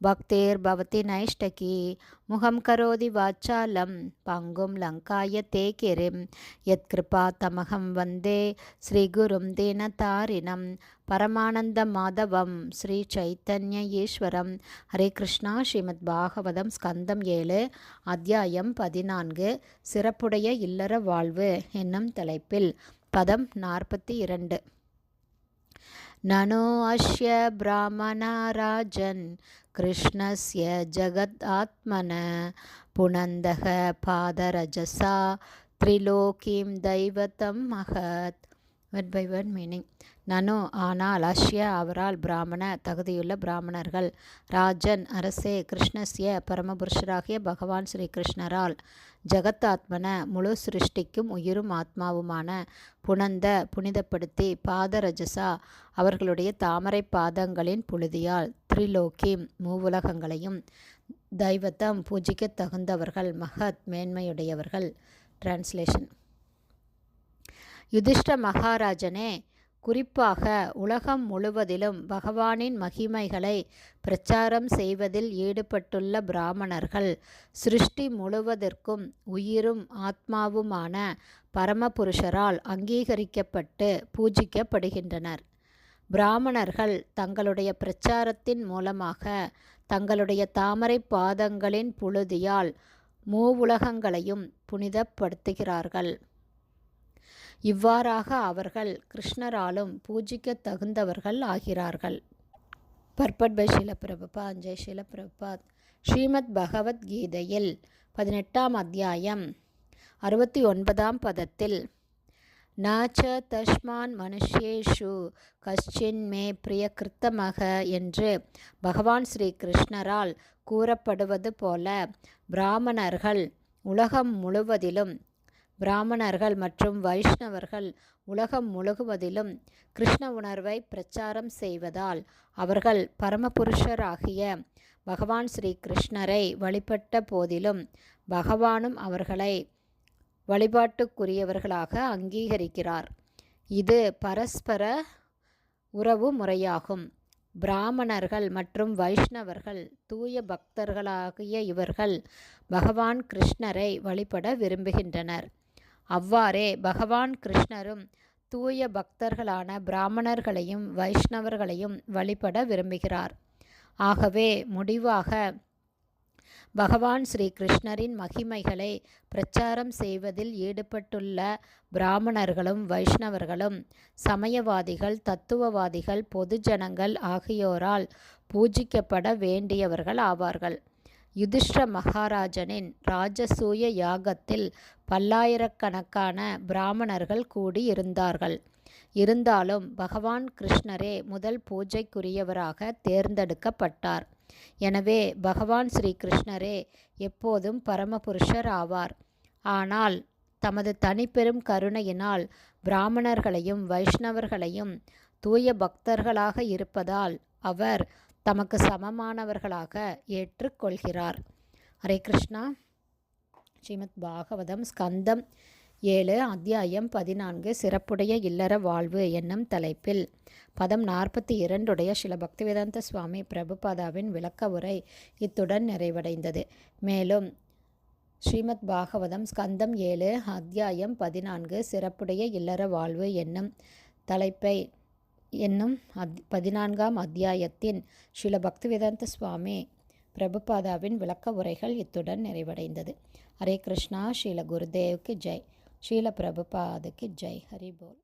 பக்தேர்பவதி நைஷ்டகி முகம் கரோதி வாச்சாலம் பங்கும் லங்காய தே கிரிம் யத்கிருபா தமகம் வந்தே ஸ்ரீகுரும் தீனதாரிணம் பரமானந்த மாதவம் ஸ்ரீ சைத்தன்ய ஈஸ்வரம் ஹரே கிருஷ்ணா ஸ்ரீமத் பாகவதம் ஸ்கந்தம் ஏழு அத்தியாயம் பதினான்கு சிறப்புடைய இல்லற வாழ்வு என்னும் தலைப்பில் பதம் நாற்பத்தி இரண்டு. ननु अस्य ब्राह्मणाराजन् कृष्णस्य जगदात्मन पुनन्दः पादरजसा त्रिलोकीं दैवतं महत् வேர்ட் பை வேர்ட் மீனிங் நனு ஆனால் அஷ்ய அவரால் பிராமண தகுதியுள்ள பிராமணர்கள். ராஜன் அரசே கிருஷ்ணஸ்ய பரமபுருஷராகிய பகவான் ஸ்ரீ கிருஷ்ணரால் ஜகத்தாத்மன முழு சிருஷ்டிக்கும் உயிரும் ஆத்மாவுமான புனந்த புனிதப்படுத்தி பாதரஜசா அவர்களுடைய தாமரை பாதங்களின் புழுதியால் த்ரிலோகி மூவுலகங்களையும் தெய்வத்தம் பூஜிக்க தகுந்தவர்கள் மகத் மேன்மையுடையவர்கள். டிரான்ஸ்லேஷன் யுதிஷ்ட மகாராஜனே குறிப்பாக உலகம் முழுவதிலும் பகவானின் மகிமைகளை பிரச்சாரம் செய்வதில் ஈடுபட்டுள்ள பிராமணர்கள் சிருஷ்டி முழுவதற்கும் உயிரும் ஆத்மாவுமான பரமபுருஷரால் அங்கீகரிக்கப்பட்டு பூஜிக்கப்படுகின்றனர். பிராமணர்கள் தங்களுடைய பிரச்சாரத்தின் மூலமாக தங்களுடைய தாமரை பாதங்களின் புழுதியால் மூவுலகங்களையும் புனிதப்படுத்துகிறார்கள். இவ்வாறாக அவர்கள் கிருஷ்ணராலும் பூஜிக்க தகுந்தவர்கள் ஆகிறார்கள். பர்பட் பை ஷீலபிரபா அஞ்சய் ஷீலபிரபாத் ஸ்ரீமத் பகவத்கீதையில் பதினெட்டாம் அத்தியாயம் அறுபத்தி ஒன்பதாம் பதத்தில் நாச்ச தஷ்மான் மனுஷேஷு கஷ்டின் மே பிரியகிருத்தமக என்று பகவான் ஸ்ரீ கிருஷ்ணரால் கூறப்படுவது போல பிராமணர்கள் உலகம் முழுவதிலும் பிராமணர்கள் மற்றும் வைஷ்ணவர்கள் உலகம் முழுகுவதிலும் கிருஷ்ண உணர்வை பிரச்சாரம் செய்வதால் அவர்கள் பரமபுருஷராகிய பகவான் ஸ்ரீ கிருஷ்ணரை வழிபட்ட போதிலும் பகவானும் அவர்களை வழிபாட்டுக்குரியவர்களாக அங்கீகரிக்கிறார். இது பரஸ்பர உறவு முறையாகும். பிராமணர்கள் மற்றும் வைஷ்ணவர்கள் தூய பக்தர்களாகிய இவர்கள் பகவான் கிருஷ்ணரை வழிபட விரும்புகின்றனர். அவ்வாறே பகவான் கிருஷ்ணரும் தூய பக்தர்களான பிராமணர்களையும் வைஷ்ணவர்களையும் வழிபட விரும்புகிறார். ஆகவே முடிவாக பகவான் ஸ்ரீ கிருஷ்ணரின் மகிமைகளை பிரச்சாரம் செய்வதில் ஈடுபட்டுள்ள பிராமணர்களும் வைஷ்ணவர்களும் சமயவாதிகள் தத்துவவாதிகள் பொதுஜனங்கள் ஆகியோரால் பூஜிக்கப்பட வேண்டியவர்கள் ஆவார்கள். யுதிஷ்ட மகாராஜனின் ராஜசூய யாகத்தில் பல்லாயிரக்கணக்கான பிராமணர்கள் கூடியிருந்தார்கள். இருந்தாலும் பகவான் கிருஷ்ணரே முதல் பூஜைக்குரியவராக தேர்ந்தெடுக்கப்பட்டார். எனவே பகவான் ஸ்ரீ கிருஷ்ணரே எப்போதும் பரமபுருஷர் ஆவார். ஆனால் தமது தனிப்பெரும் கருணையினால் பிராமணர்களையும் வைஷ்ணவர்களையும் தூய பக்தர்களாக இருப்பதால் அவர் தமக்கு சமமானவர்களாக ஏற்றுக்கொள்கிறார். ஹரே கிருஷ்ணா. ஸ்ரீமத் பாகவதம் ஸ்கந்தம் ஏழு அத்தியாயம் பதினான்கு சிறப்புடைய இல்லற வாழ்வு என்னும் தலைப்பில். பதம் நாற்பத்தி இரண்டுடைய சில பக்திவேதாந்த சுவாமி பிரபுபாதாவின் விளக்க உரை இத்துடன் நிறைவடைந்தது. மேலும் ஸ்ரீமத் பாகவதம் ஸ்கந்தம் ஏழு அத்தியாயம் பதினான்கு சிறப்புடைய இல்லற வாழ்வு என்னும் தலைப்பை என்னும் அத் பதினான்காம் அத்தியாயத்தின் ஸ்ரீல பக்திவேதாந்த சுவாமி பிரபுபாதாவின் விளக்க உரைகள் இத்துடன் நிறைவடைந்தது. ஹரே கிருஷ்ணா ஸ்ரீல குருதேவுக்கு ஜெய். ஸ்ரீல பிரபுபாதுக்கு ஜெய். ஹரி போல்